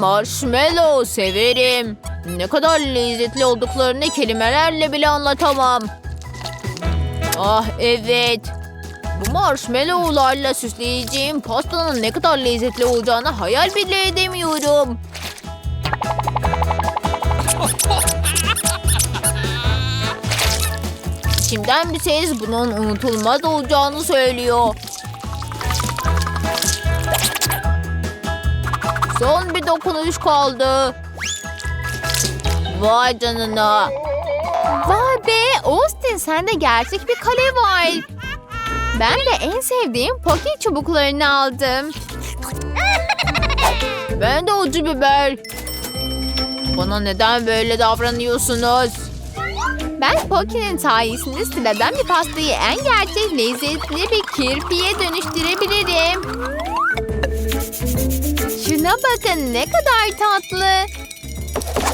marshmallow severim. Ne kadar lezzetli olduklarını kelimelerle bile anlatamam. Ah evet. Bu marshmallowlarla süsleyeceğim pastanın ne kadar lezzetli olacağını hayal bile edemiyorum. İçimden bir ses bunun unutulmaz olacağını söylüyor. Son bir dokunuş kaldı. Vay canına. Vay be Austin sende gerçek bir kale var. Ben de en sevdiğim poke çubuklarını aldım. Ben de acı biber. Bana neden böyle davranıyorsunuz? Ben Poke'nin sayesinde sıradan bir pastayı en gerçek lezzetli bir kirpiye dönüştürebilirim. Bakın ne kadar tatlı.